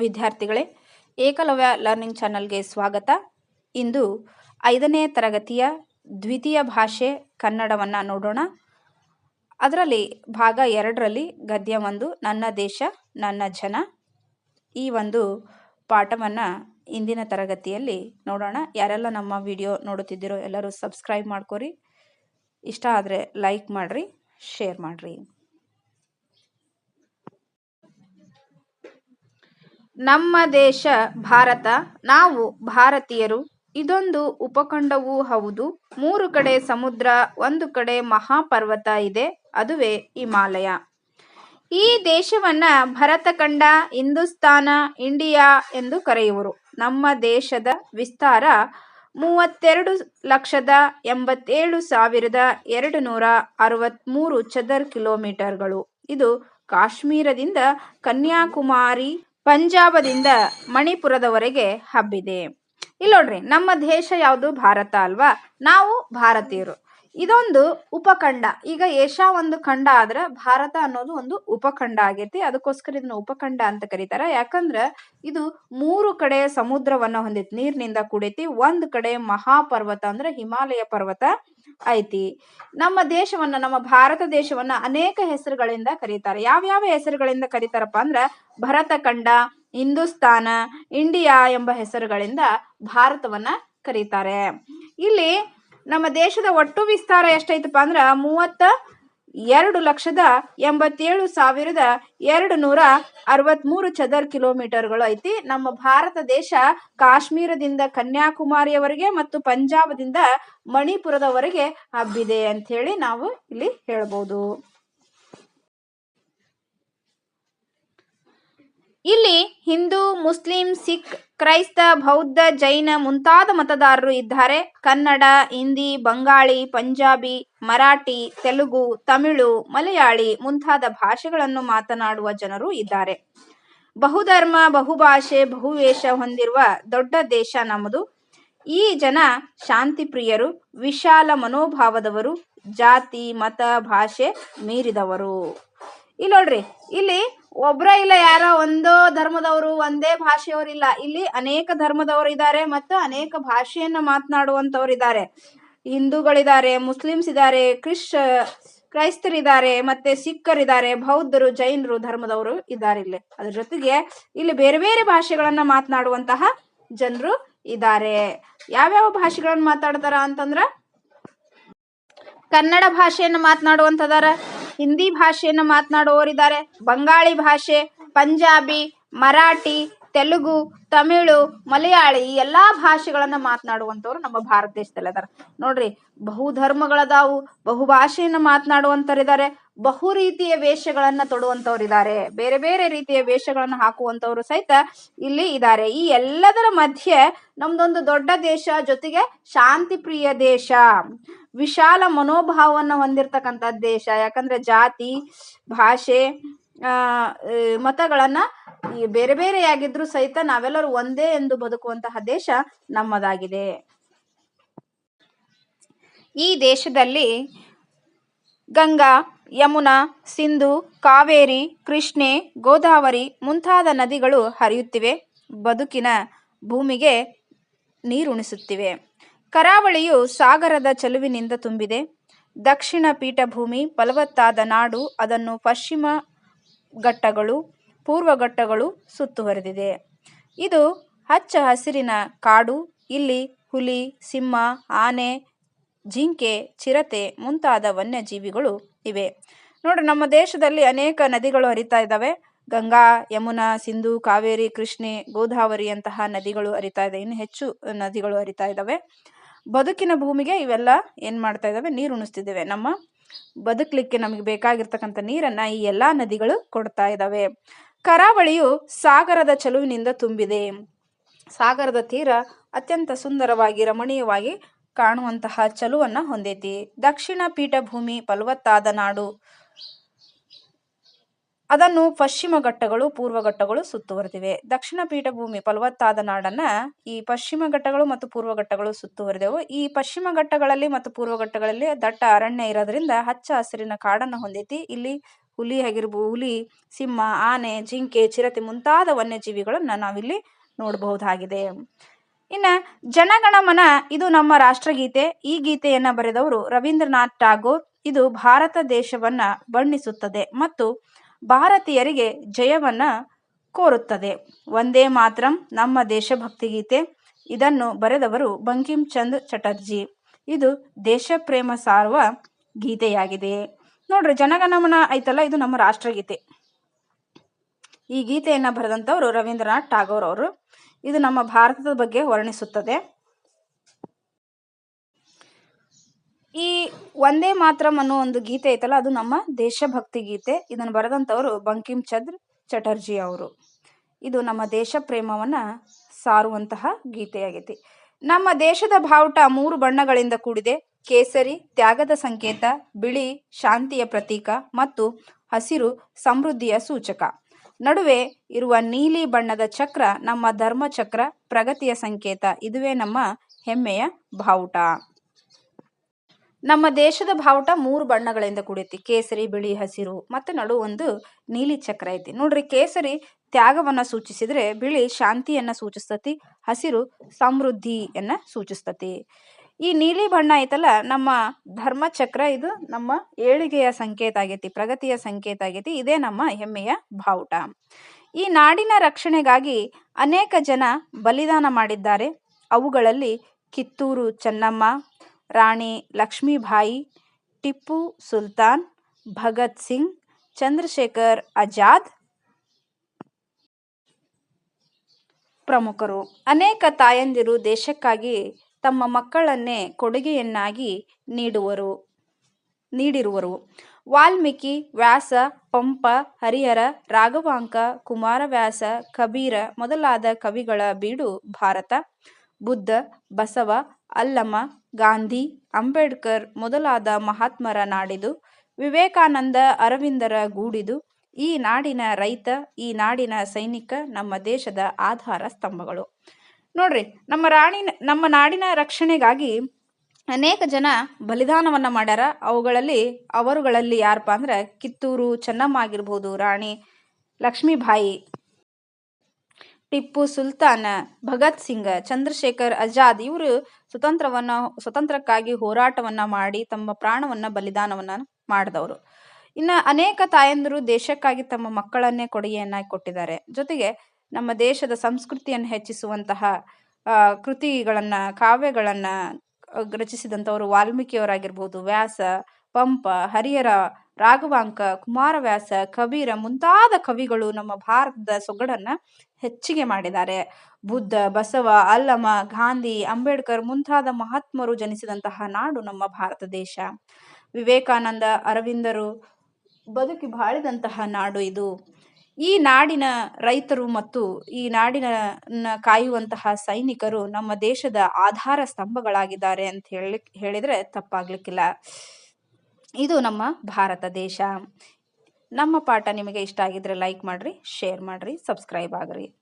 ವಿದ್ಯಾರ್ಥಿಗಳೇ, ಏಕಲವ್ಯ ಲರ್ನಿಂಗ್ ಚಾನಲ್ಗೆ ಸ್ವಾಗತ. ಇಂದು ಐದನೇ ತರಗತಿಯ ದ್ವಿತೀಯ ಭಾಷೆ ಕನ್ನಡವನ್ನು ನೋಡೋಣ. ಅದರಲ್ಲಿ ಭಾಗ ಎರಡರಲ್ಲಿ ಗದ್ಯ ಒಂದು, ನನ್ನ ದೇಶ, ನನ್ನ ಜನ ಈ ಒಂದು ಪಾಠವನ್ನು ಇಂದಿನ ತರಗತಿಯಲ್ಲಿ ನೋಡೋಣ. ಯಾರೆಲ್ಲ ನಮ್ಮ ವಿಡಿಯೋ ನೋಡುತ್ತಿದ್ದೀರೋ ಎಲ್ಲರೂ ಸಬ್ಸ್ಕ್ರೈಬ್ ಮಾಡ್ಕೊರಿ. ಇಷ್ಟ ಆದರೆ ಲೈಕ್ ಮಾಡಿರಿ, ಶೇರ್ ಮಾಡಿರಿ. ನಮ್ಮ ದೇಶ ಭಾರತ, ನಾವು ಭಾರತೀಯರು. ಇದೊಂದು ಉಪಖಂಡವೂ ಹೌದು. ಮೂರು ಕಡೆ ಸಮುದ್ರ, ಒಂದು ಕಡೆ ಮಹಾಪರ್ವತ ಇದೆ. ಅದುವೇ ಹಿಮಾಲಯ. ಈ ದೇಶವನ್ನ ಭರತಖಂಡ ಹಿಂದೂಸ್ತಾನ ಇಂಡಿಯಾ ಎಂದು ಕರೆಯುವರು. ನಮ್ಮ ದೇಶದ ವಿಸ್ತಾರ ಮೂವತ್ತೆರಡು ಲಕ್ಷದ ಎಂಬತ್ತೇಳು ಸಾವಿರದ ಎರಡು ನೂರ ಅರವತ್ತ್ಮೂರು ಚದರ್ ಕಿಲೋಮೀಟರ್ಗಳು. ಇದು ಕಾಶ್ಮೀರದಿಂದ ಕನ್ಯಾಕುಮಾರಿ ಪಂಜಾಬದಿಂದ ಮಣಿಪುರದವರೆಗೆ ಹಬ್ಬಿದೆ. ಇಲ್ಲಿ ನೋಡ್ರಿ ನಮ್ಮ ದೇಶ ಯಾವುದು ಭಾರತ ಅಲ್ವಾ? ನಾವು ಭಾರತೀಯರು. ಇದೊಂದು ಉಪಖಂಡ. ಈಗ ಏಷ್ಯಾ ಒಂದು ಖಂಡ ಆದ್ರೆ ಭಾರತ ಅನ್ನೋದು ಒಂದು ಉಪಖಂಡ ಆಗೈತಿ. ಅದಕ್ಕೋಸ್ಕರ ಇದನ್ನ ಉಪಖಂಡ ಅಂತ ಕರೀತಾರ. ಯಾಕಂದ್ರ ಇದು ಮೂರು ಕಡೆ ಸಮುದ್ರವನ್ನ ಹೊಂದೈತಿ. ನೀರಿನಿಂದ ಕೂಡೈತಿ. ಒಂದ್ ಕಡೆ ಮಹಾಪರ್ವತ ಅಂದ್ರೆ ಹಿಮಾಲಯ ಪರ್ವತ ಐತಿ. ನಮ್ಮ ದೇಶವನ್ನ, ನಮ್ಮ ಭಾರತ ದೇಶವನ್ನ ಅನೇಕ ಹೆಸರುಗಳಿಂದ ಕರೀತಾರೆ. ಯಾವ್ಯಾವ ಹೆಸರುಗಳಿಂದ ಕರೀತಾರಪ್ಪ ಅಂದ್ರ ಭರತಖಂಡ, ಹಿಂದೂಸ್ತಾನ, ಇಂಡಿಯಾ ಎಂಬ ಹೆಸರುಗಳಿಂದ ಭಾರತವನ್ನ ಕರೀತಾರೆ. ಇಲ್ಲಿ ನಮ್ಮ ದೇಶದ ಒಟ್ಟು ವಿಸ್ತಾರ ಎಷ್ಟೈತಪ್ಪ ಅಂದ್ರೆ ಮೂವತ್ತ ಎರಡು ಲಕ್ಷದ ಎಂಬತ್ತೇಳು ಸಾವಿರದ ಎರಡು ನೂರ ಅರವತ್ಮೂರು ಚದರ್ ಕಿಲೋಮೀಟರ್ಗಳು ಐತಿ. ನಮ್ಮ ಭಾರತ ದೇಶ ಕಾಶ್ಮೀರದಿಂದ ಕನ್ಯಾಕುಮಾರಿಯವರೆಗೆ ಮತ್ತು ಪಂಜಾಬದಿಂದ ಮಣಿಪುರದವರೆಗೆ ಹಬ್ಬಿದೆ ಅಂತ ಹೇಳಿ ನಾವು ಇಲ್ಲಿ ಹೇಳ್ಬೋದು. ಇಲ್ಲಿ ಹಿಂದೂ, ಮುಸ್ಲಿಂ, ಸಿಖ್, ಕ್ರೈಸ್ತ, ಬೌದ್ಧ, ಜೈನ ಮುಂತಾದ ಮತದಾರರು ಇದ್ದಾರೆ. ಕನ್ನಡ, ಹಿಂದಿ, ಬಂಗಾಳಿ, ಪಂಜಾಬಿ, ಮರಾಠಿ, ತೆಲುಗು, ತಮಿಳು, ಮಲಯಾಳಿ ಮುಂತಾದ ಭಾಷೆಗಳನ್ನು ಮಾತನಾಡುವ ಜನರು ಇದ್ದಾರೆ. ಬಹುಧರ್ಮ, ಬಹುಭಾಷೆ, ಬಹುವೇಷ ಹೊಂದಿರುವ ದೊಡ್ಡ ದೇಶ ನಮ್ಮದು. ಈ ಜನ ಶಾಂತಿ ಪ್ರಿಯರು, ವಿಶಾಲ ಮನೋಭಾವದವರು, ಜಾತಿ, ಮತ, ಭಾಷೆ ಮೀರಿದವರು. ಇಲ್ಲಿ ನೋಡ್ರಿ, ಇಲ್ಲಿ ಒಬ್ರ ಇಲ್ಲ ಯಾರೋ, ಒಂದೋ ಧರ್ಮದವರು, ಒಂದೇ ಭಾಷೆಯವರು ಇಲ್ಲ. ಇಲ್ಲಿ ಅನೇಕ ಧರ್ಮದವರು ಇದ್ದಾರೆ ಮತ್ತು ಅನೇಕ ಭಾಷೆಯನ್ನು ಮಾತನಾಡುವಂತವ್ರು ಇದ್ದಾರೆ. ಹಿಂದೂಗಳಿದ್ದಾರೆ, ಮುಸ್ಲಿಮ್ಸ್ ಇದ್ದಾರೆ, ಕ್ರಿಶ್, ಕ್ರೈಸ್ತರಿದ್ದಾರೆ, ಮತ್ತೆ ಸಿಖ್ಖರಿದ್ದಾರೆ, ಬೌದ್ಧರು, ಜೈನರು, ಧರ್ಮದವರು ಇದ್ದಾರೆ ಇಲ್ಲಿ. ಅದ್ರ ಜೊತೆಗೆ ಇಲ್ಲಿ ಬೇರೆ ಬೇರೆ ಭಾಷೆಗಳನ್ನ ಮಾತನಾಡುವಂತಹ ಜನರು ಇದ್ದಾರೆ. ಯಾವ್ಯಾವ ಭಾಷೆಗಳನ್ನ ಮಾತಾಡ್ತಾರ ಅಂತಂದ್ರ ಕನ್ನಡ ಭಾಷೆಯನ್ನು ಮಾತನಾಡುವಂತದಾರ ಹಿಂದಿ ಭಾಷೆಯನ್ನು ಮಾತನಾಡುವವರಿದ್ದಾರೆ. ಬಂಗಾಳಿ ಭಾಷೆ ಪಂಜಾಬಿ ಮರಾಠಿ ತೆಲುಗು, ತಮಿಳು, ಮಲಯಾಳಿ ಈ ಎಲ್ಲಾ ಭಾಷೆಗಳನ್ನ ಮಾತನಾಡುವಂತವ್ರು ನಮ್ಮ ಭಾರತ ದೇಶದಲ್ಲಿ ಅದಾರ. ನೋಡ್ರಿ, ಬಹು ಧರ್ಮಗಳದಾವು, ಬಹು ಭಾಷೆಯನ್ನ ಮಾತನಾಡುವಂತರಿದ್ದಾರೆ ಬಹು ರೀತಿಯ ವೇಷಗಳನ್ನ ತೊಡುವಂತವ್ರಿದ್ದಾರೆ ಬೇರೆ ಬೇರೆ ರೀತಿಯ ವೇಷಗಳನ್ನ ಹಾಕುವಂತವ್ರು ಸಹಿತ ಇಲ್ಲಿ ಇದ್ದಾರೆ ಈ ಎಲ್ಲದರ ಮಧ್ಯೆ ನಮ್ದೊಂದು ದೊಡ್ಡ ದೇಶ ಜೊತೆಗೆ ಶಾಂತಿ ಪ್ರಿಯ ದೇಶ, ವಿಶಾಲ ಮನೋಭಾವವನ್ನು ಹೊಂದಿರತಕ್ಕಂಥ ದೇಶ. ಯಾಕಂದ್ರೆ ಜಾತಿ, ಭಾಷೆ, ಆ ಮತಗಳನ್ನ ಈ ಬೇರೆ ಬೇರೆಯಾಗಿದ್ರು ಸಹಿತ ನಾವೆಲ್ಲರೂ ಒಂದೇ ಎಂದು ಬದುಕುವಂತಹ ದೇಶ ನಮ್ಮದಾಗಿದೆ. ಈ ದೇಶದಲ್ಲಿ ಗಂಗಾ, ಯಮುನಾ, ಸಿಂಧು, ಕಾವೇರಿ, ಕೃಷ್ಣೆ, ಗೋದಾವರಿ ಮುಂತಾದ ನದಿಗಳು ಹರಿಯುತ್ತಿವೆ. ಬದುಕಿನ ಭೂಮಿಗೆ ನೀರುಣಿಸುತ್ತಿವೆ. ಕರಾವಳಿಯು ಸಾಗರದ ಚೆಲುವಿನಿಂದ ತುಂಬಿದೆ. ದಕ್ಷಿಣ ಪೀಠಭೂಮಿ, ಫಲವತ್ತಾದ ನಾಡು, ಅದನ್ನು ಪಶ್ಚಿಮ ಘಟ್ಟಗಳು ಪೂರ್ವ ಘಟ್ಟಗಳು ಸುತ್ತುವರೆದಿದೆ. ಇದು ಹಚ್ಚ ಹಸಿರಿನ ಕಾಡು, ಇಲ್ಲಿ ಹುಲಿ, ಸಿಂಹ, ಆನೆ, ಜಿಂಕೆ, ಚಿರತೆ ಮುಂತಾದ ವನ್ಯಜೀವಿಗಳು ಇವೆ. ನೋಡಿ, ನಮ್ಮ ದೇಶದಲ್ಲಿ ಅನೇಕ ನದಿಗಳು ಹರಿತಾ ಇದ್ದಾವೆ. ಗಂಗಾ, ಯಮುನಾ, ಸಿಂಧು, ಕಾವೇರಿ, ಕೃಷ್ಣೆ ಗೋದಾವರಿಯಂತಹ ನದಿಗಳು ಹರಿತಾ ಇದೆ. ಇನ್ನು ಹೆಚ್ಚು ನದಿಗಳು ಹರಿತಾ ಇದ್ದಾವೆ. ಬದುಕಿನ ಭೂಮಿಗೆ ಇವೆಲ್ಲ ಏನು ಮಾಡ್ತಾ ಇದ್ದಾವೆ? ನೀರು ಉಣಿಸ್ತಿದ್ದೇವೆ. ನಮ್ಮ ಬದುಕಲಿಕ್ಕೆ ನಮಗೆ ಬೇಕಾಗಿರ್ತಕ್ಕಂಥ ನೀರನ್ನ ಈ ಎಲ್ಲಾ ನದಿಗಳು ಕೊಡ್ತಾ ಇದ್ದಾವೆ. ಕರಾವಳಿಯು ಸಾಗರದ ಚಲುವಿನಿಂದ ತುಂಬಿದೆ. ಸಾಗರದ ತೀರ ಅತ್ಯಂತ ಸುಂದರವಾಗಿ ರಮಣೀಯವಾಗಿ ಕಾಣುವಂತಹ ಚಲುವನ್ನು ಹೊಂದೈತಿ. ದಕ್ಷಿಣ ಪೀಠಭೂಮಿ ಫಲವತ್ತಾದ ನಾಡು. ಅದನ್ನು ಪಶ್ಚಿಮ ಘಟ್ಟಗಳು, ಪೂರ್ವ ಘಟ್ಟಗಳು ಸುತ್ತುವರೆದಿವೆ. ದಕ್ಷಿಣ ಪೀಠಭೂಮಿ ಫಲವತ್ತಾದ ನಾಡನ್ನ ಈ ಪಶ್ಚಿಮ ಘಟ್ಟಗಳು ಮತ್ತು ಪೂರ್ವ ಘಟ್ಟಗಳು ಸುತ್ತುವರೆದವು. ಈ ಪಶ್ಚಿಮ ಘಟ್ಟಗಳಲ್ಲಿ ಮತ್ತು ಪೂರ್ವ ಘಟ್ಟಗಳಲ್ಲಿ ದಟ್ಟ ಅರಣ್ಯ ಇರೋದ್ರಿಂದ ಹಚ್ಚ ಹಸಿರಿನ ಕಾಡನ್ನು ಹೊಂದೈತಿ. ಇಲ್ಲಿ ಹುಲಿ ಆಗಿರ್ಬೋ, ಹುಲಿ, ಸಿಂಹ, ಆನೆ, ಜಿಂಕೆ, ಚಿರತೆ ಮುಂತಾದ ವನ್ಯಜೀವಿಗಳನ್ನು ನಾವಿಲ್ಲಿ ನೋಡಬಹುದಾಗಿದೆ. ಇನ್ನು ಜನಗಣಮನ, ಇದು ನಮ್ಮ ರಾಷ್ಟ್ರಗೀತೆ. ಈ ಗೀತೆಯನ್ನು ಬರೆದವರು ರವೀಂದ್ರನಾಥ್ ಟಾಗೋರ್. ಇದು ಭಾರತ ದೇಶವನ್ನ ಬಣ್ಣಿಸುತ್ತದೆ ಮತ್ತು ಭಾರತೀಯರಿಗೆ ಜಯವನ್ನ ಕೋರುತ್ತದೆ. ಒಂದೇ ಮಾತ್ರಂ, ನಮ್ಮ ದೇಶಭಕ್ತಿ ಗೀತೆ ಇದನ್ನು ಬರೆದವರು ಬಂಕಿಂ ಚಂದ್ ಚಟರ್ಜಿ. ಇದು ದೇಶ ಪ್ರೇಮ ಸಾರುವ ಗೀತೆಯಾಗಿದೆ. ನೋಡ್ರಿ ಜನಗಣಮನ ಐತಲ್ಲ, ಇದು ನಮ್ಮ ರಾಷ್ಟ್ರಗೀತೆ. ಈ ಗೀತೆಯನ್ನು ಬರೆದಂಥವರು ರವೀಂದ್ರನಾಥ್ ಟಾಗೋರ್ ಅವರು. ಇದು ನಮ್ಮ ಭಾರತದ ಬಗ್ಗೆ ವರ್ಣಿಸುತ್ತದೆ. ಈ ಒಂದೇ ಮಾತ್ರಂ ಅನ್ನೋ ಒಂದು ಗೀತೆ ಐತಲ್ಲ, ಅದು ನಮ್ಮ ದೇಶಭಕ್ತಿ ಗೀತೆ. ಇದನ್ನು ಬರೆದಂಥವರು ಬಂಕಿಂ ಚಂದ್ರ ಚಟರ್ಜಿ ಅವರು. ಇದು ನಮ್ಮ ದೇಶ ಪ್ರೇಮವನ್ನ ಸಾರುವಂತಹ ಗೀತೆಯಾಗೈತಿ. ನಮ್ಮ ದೇಶದ ಬಾವುಟ ಮೂರು ಬಣ್ಣಗಳಿಂದ ಕೂಡಿದೆ. ಕೇಸರಿ, ತ್ಯಾಗದ ಸಂಕೇತ, ಬಿಳಿ, ಶಾಂತಿಯ ಪ್ರತೀಕ ಮತ್ತು ಹಸಿರು ಸಮೃದ್ಧಿಯ ಸೂಚಕ. ನಡುವೆ ಇರುವ ನೀಲಿ ಬಣ್ಣದ ಚಕ್ರ ನಮ್ಮ ಧರ್ಮ ಚಕ್ರ ಪ್ರಗತಿಯ ಸಂಕೇತ. ಇದುವೇ ನಮ್ಮ ಹೆಮ್ಮೆಯ ಬಾವುಟ. ನಮ್ಮ ದೇಶದ ಬಾವುಟ ಮೂರು ಬಣ್ಣಗಳಿಂದ ಕೂಡೈತಿ ಕೇಸರಿ, ಬಿಳಿ, ಹಸಿರು ಮತ್ತು ನಡು ಒಂದು ನೀಲಿ ಚಕ್ರ ಐತಿ. ನೋಡ್ರಿ, ಕೇಸರಿ ತ್ಯಾಗವನ್ನ ಸೂಚಿಸಿದ್ರೆ ಬಿಳಿ ಶಾಂತಿಯನ್ನ ಸೂಚಿಸ್ತತಿ, ಹಸಿರು ಸಮೃದ್ಧಿಯನ್ನ ಸೂಚಿಸ್ತತಿ. ಈ ನೀಲಿ ಬಣ್ಣ ಐತಲ್ಲ, ನಮ್ಮ ಧರ್ಮ ಚಕ್ರ ಇದು, ನಮ್ಮ ಏಳಿಗೆಯ ಸಂಕೇತ ಆಗೈತಿ, ಪ್ರಗತಿಯ ಸಂಕೇತ ಆಗೈತಿ, ಇದೇ ನಮ್ಮ ಹೆಮ್ಮೆಯ ಬಾವುಟ. ಈ ನಾಡಿನ ರಕ್ಷಣೆಗಾಗಿ ಅನೇಕ ಜನ ಬಲಿದಾನ ಮಾಡಿದ್ದಾರೆ. ಅವುಗಳಲ್ಲಿ ಕಿತ್ತೂರು ಚೆನ್ನಮ್ಮ, ರಾಣಿ ಲಕ್ಷ್ಮೀಬಾಯಿ, ಟಿಪ್ಪು ಸುಲ್ತಾನ್, ಭಗತ್ ಸಿಂಗ್, ಚಂದ್ರಶೇಖರ್ ಆಜಾದ್ ಪ್ರಮುಖರು. ಅನೇಕ ತಾಯಂದಿರು ದೇಶಕ್ಕಾಗಿ ತಮ್ಮ ಮಕ್ಕಳನ್ನೇ ಕೊಡುಗೆಯನ್ನಾಗಿ ನೀಡುವರು, ನೀಡಿರುವರು. ವಾಲ್ಮೀಕಿ, ವ್ಯಾಸ, ಪಂಪ, ಹರಿಹರ, ರಾಘವಾಂಕ, ಕುಮಾರವ್ಯಾಸ, ಕಬೀರ ಮೊದಲಾದ ಕವಿಗಳ ಬೀಡು ಭಾರತ, ಬುದ್ಧ, ಬಸವ, ಅಲ್ಲಮ, ಗಾಂಧಿ, ಅಂಬೇಡ್ಕರ್ ಮೊದಲಾದ ಮಹಾತ್ಮರ ನಾಡಿದು, ವಿವೇಕಾನಂದ ಅರವಿಂದರ ಗೂಡಿದು, ಈ ನಾಡಿನ ರೈತ, ಈ ನಾಡಿನ ಸೈನಿಕ, ನಮ್ಮ ದೇಶದ ಆಧಾರ ಸ್ತಂಭಗಳು. ನೋಡ್ರಿ, ನಮ್ಮ ರಾಣಿ, ನಮ್ಮ ನಾಡಿನ ರಕ್ಷಣೆಗಾಗಿ ಅನೇಕ ಜನ ಬಲಿದಾನವನ್ನ ಮಾಡ್ಯಾರ. ಅವುಗಳಲ್ಲಿ ಅವರುಗಳಲ್ಲಿ ಯಾರಪ್ಪ ಅಂದ್ರೆ ಕಿತ್ತೂರು ಚೆನ್ನಮ್ಮ ಆಗಿರ್ಬೋದು, ರಾಣಿ ಲಕ್ಷ್ಮೀಬಾಯಿ, ಟಿಪ್ಪು ಸುಲ್ತಾನ, ಭಗತ್ ಸಿಂಗ್, ಚಂದ್ರಶೇಖರ್ ಆಜಾದ್ ಇವರು ಸ್ವತಂತ್ರವನ್ನ, ಸ್ವತಂತ್ರಕ್ಕಾಗಿ ಹೋರಾಟವನ್ನ ಮಾಡಿ ತಮ್ಮ ಪ್ರಾಣವನ್ನ ಬಲಿದಾನವನ್ನ ಮಾಡಿದವರು. ಇನ್ನ ಅನೇಕ ತಾಯಂದಿರು ದೇಶಕ್ಕಾಗಿ ತಮ್ಮ ಮಕ್ಕಳನ್ನೇ ಕೊಡುಗೆಯನ್ನಾಗಿ ಕೊಟ್ಟಿದ್ದಾರೆ. ಜೊತೆಗೆ ನಮ್ಮ ದೇಶದ ಸಂಸ್ಕೃತಿಯನ್ನು ಹೆಚ್ಚಿಸುವಂತಹ ಕೃತಿಗಳನ್ನು, ಕಾವ್ಯಗಳನ್ನು ರಚಿಸಿದಂಥವರು ವಾಲ್ಮೀಕಿಯವರಾಗಿರ್ಬೋದು. ವ್ಯಾಸ, ಪಂಪ, ಹರಿಹರ, ರಾಘವಾಂಕ, ಕುಮಾರವ್ಯಾಸ, ಕಬೀರ ಮುಂತಾದ ಕವಿಗಳು ನಮ್ಮ ಭಾರತದ ಸೊಗಡನ್ನ ಹೆಚ್ಚಿಗೆ ಮಾಡಿದ್ದಾರೆ. ಬುದ್ಧ, ಬಸವ, ಅಲ್ಲಮ, ಗಾಂಧಿ, ಅಂಬೇಡ್ಕರ್ ಮುಂತಾದ ಮಹಾತ್ಮರು ಜನಿಸಿದಂತಹ ನಾಡು ನಮ್ಮ ಭಾರತ ದೇಶ. ವಿವೇಕಾನಂದ, ಅರವಿಂದರು ಬದುಕಿ ಬಾಳಿದಂತಹ ನಾಡು ಇದು. ಈ ನಾಡಿನ ರೈತರು ಮತ್ತು ಈ ನಾಡಿನ ಕಾಯುವಂತಹ ಸೈನಿಕರು ನಮ್ಮ ದೇಶದ ಆಧಾರ ಸ್ತಂಭಗಳಾಗಿದ್ದಾರೆ ಅಂತ ಹೇಳಿ ಹೇಳಿದ್ರೆ ತಪ್ಪಾಗ್ಲಿಕ್ಕಿಲ್ಲ. ಇದು ನಮ್ಮ ಭಾರತ ದೇಶ. ನಮ್ಮ ಪಾಠ ನಿಮಗೆ ಇಷ್ಟ ಆಗಿದ್ರೆ ಲೈಕ್ ಮಾಡ್ರಿ ಶೇರ್ ಮಾಡ್ರಿ ಸಬ್ಸ್ಕ್ರೈಬ್ ಆಗ್ರಿ.